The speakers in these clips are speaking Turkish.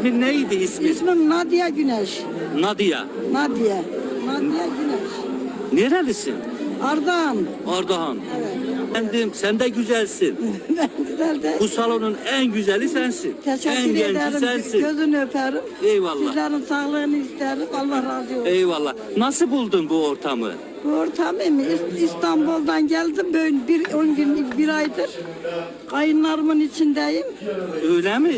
ismin neydi ismin? İsmim Nadia Güneş. Nadia. Nadia. Nadia Güneş. Nerelisin? Ardahan. Ardahan. Evet. Efendim sen de güzelsin. ben güzel de Bu salonun en güzeli sensin. en teşekkür genci ederim. sensin. Gözünü öperim. Eyvallah. Sizlerin sağlığını isterim. Allah razı olsun. Eyvallah. Nasıl buldun bu ortamı? Bu? İs- İstanbul'dan geldim. Böyle bir on gün, bir aydır. Kayınlarımın içindeyim. Öyle mi?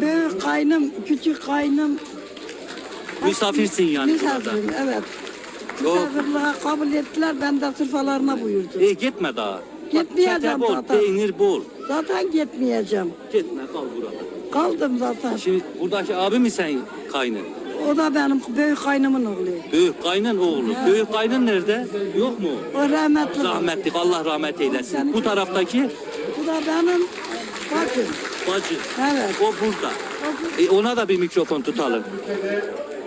Büyük kaynım, küçük kaynım. Misafirsin yani burada. Misafirim, evet. Yok. Misafirliğe kabul ettiler. Ben de sırfalarına buyurdum. E gitme daha. Gitmeyeceğim bol, zaten. peynir bol. Zaten gitmeyeceğim. Gitme kal burada. Kaldım zaten. Şimdi buradaki abi mi sen kaynın? O da benim büyük kaynımın oğlu. Büyük kaynın oğlu. Büyük kaynın nerede? Yok mu? O rahmetli. Rahmetlik Allah rahmet eylesin. Bu taraftaki Bu da benim bacım. bacı. Evet. O burada. E ona da bir mikrofon tutalım.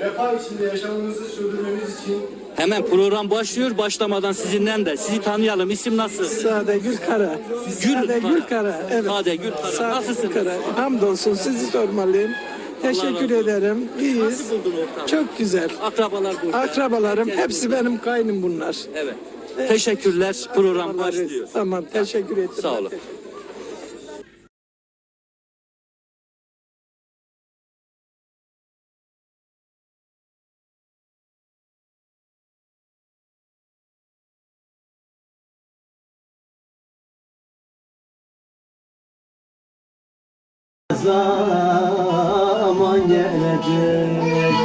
Refah içinde yaşamınızı sürdürmeniz için Hemen program başlıyor. Başlamadan sizinden de sizi tanıyalım. İsim nasıl? Sade Gül Kara. Gül Sade Kara. Gül Kara. Evet. Sade Gül Kara. Sade Nasılsınız? Hamdolsun sizi sormalıyım. Teşekkür ederim. İyiyiz. Nasıl buldun ortamı? Çok güzel. Akrabalar burada. Akrabalarım hepsi benim kaynım bunlar. Evet. Teşekkürler. Program başlıyor. Tamam teşekkür ettim. Sağ olun. zaman gelecek.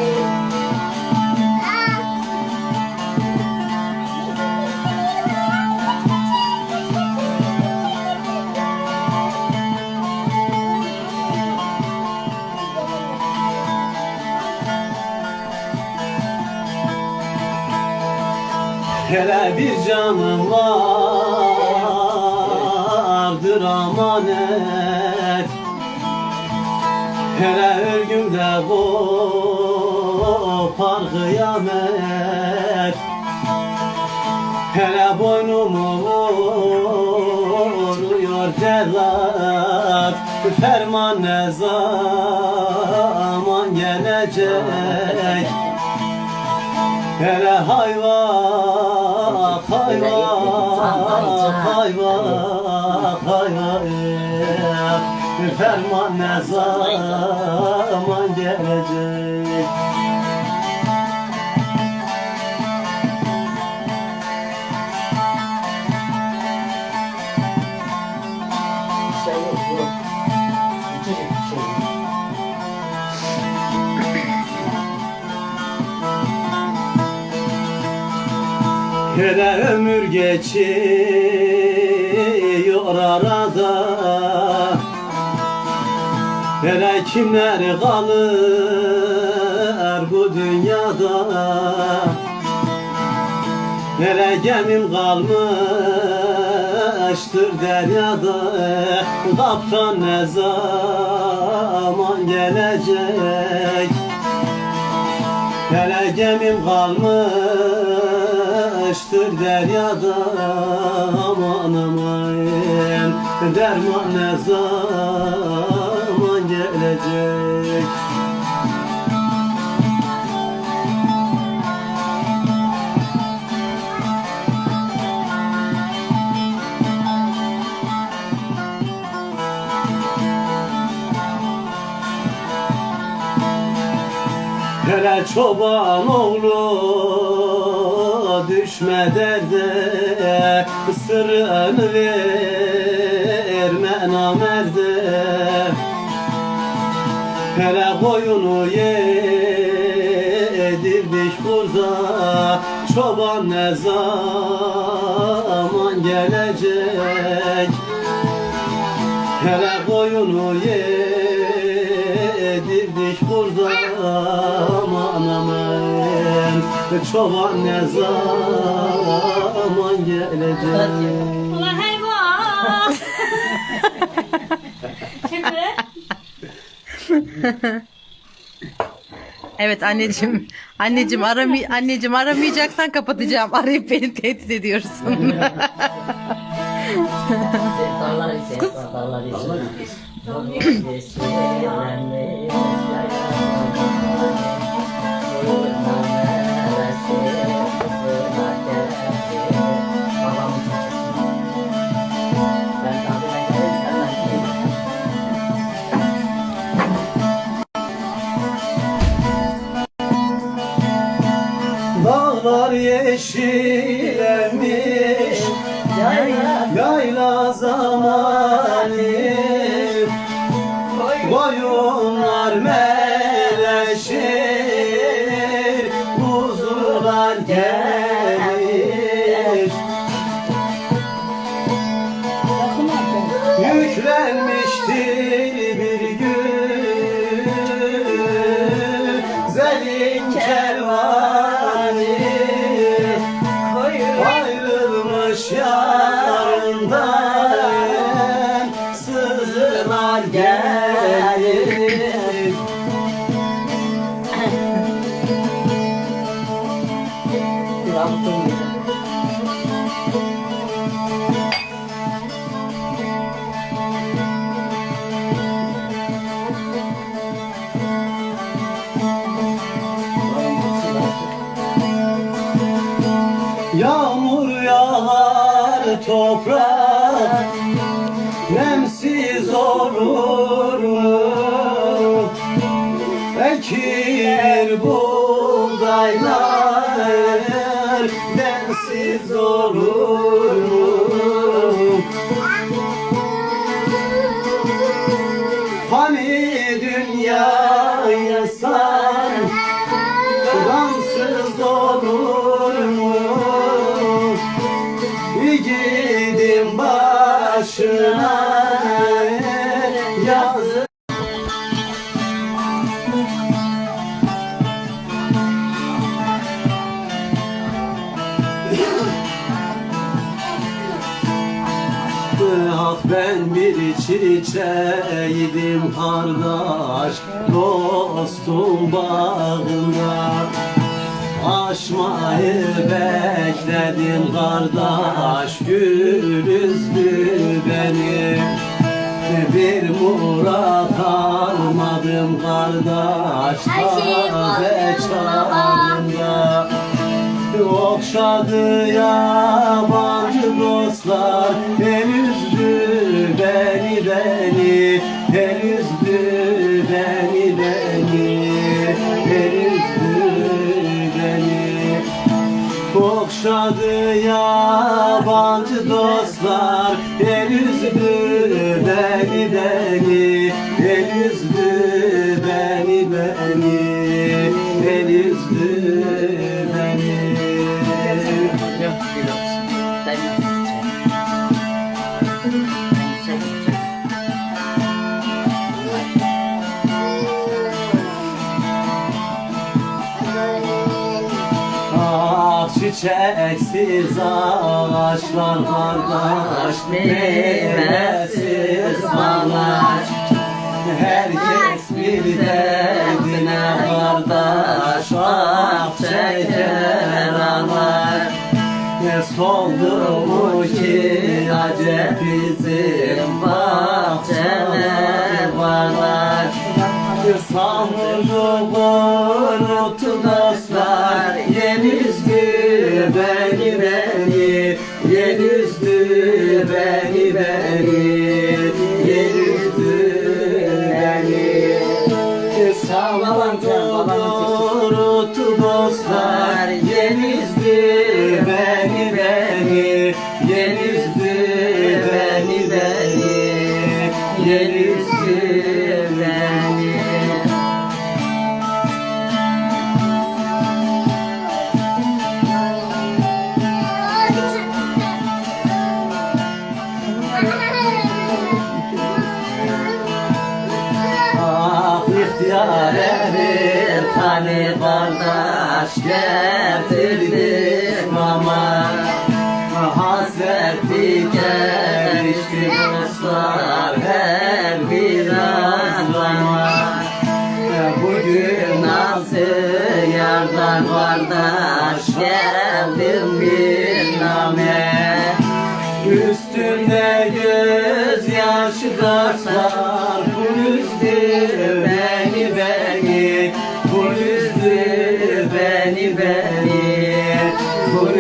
Hele bir canım vardır amanet Hele ölgümde kopar kıyamet Hele boynumu vuruyor cellat. Ferman ne zaman gelecek? Hele hayvan, hayvan, hayvan, Ferman ne zaman gelecek. Hele ömür geçiyor arada Hele kimler kalır bu dünyada? Hele gemim kalmıştır deryada. Kaptan ne zaman gelecek? Hele gemim kalmıştır deryada. Aman aman derman ne zaman gelecek. Hele çoban oğlu düşme derde Sırrını verme Hele koyunu yedirmiş kurda Çoban ne zaman gelecek? Hele koyunu yedirdik burada. Aman aman. Çoban ne zaman gelecek? Ulan hayvan. Şimdi Evet anneciğim. Anneciğim arami anneciğim aramayacaksan kapatacağım. Arayıp beni tehdit ediyorsun. Sevdalar Koyunlar meleşir Kuzular gelir toprak Nemsiz olur mu? Ekilir buğdaylar Nemsiz olur mu? Başına ben bir çiçeğiydim kardeş Dostum bağında Aşmayı bekledim kardeş Gül üzdü beni. Bir murat almadım kardeş Taze çağında Okşadı yabancı dostlar Okşadı yabancı dostlar. El üzdü beni çiçeksiz ağaçlar kardeş Meyvesiz bağlar Herkes bir derdine kardeş Ah çeker ağlar soldu mu ki acep bizim bahçeler Sandım unuttu dostlar. Yenizdi beni beni. Yenizdi beni beni. Yenizdi beni. Sandım unuttu kardeş getirdim ama Hasreti gelişti dostlar her bir azlama Bugün nasıl yardan kardeş geldim bir name. Üstün üstünde gözyaşı dostlar Bu beni beni beni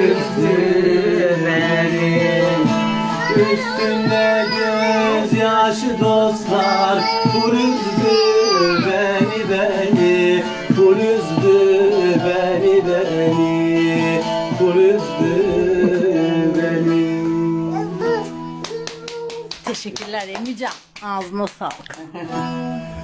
üzdü beni Üstünde gözyaşı dostlar Bu üzdü beni beni Bu üzdü beni beni Bu üzdü beni Teşekkürler Emican. Ağzına sağlık.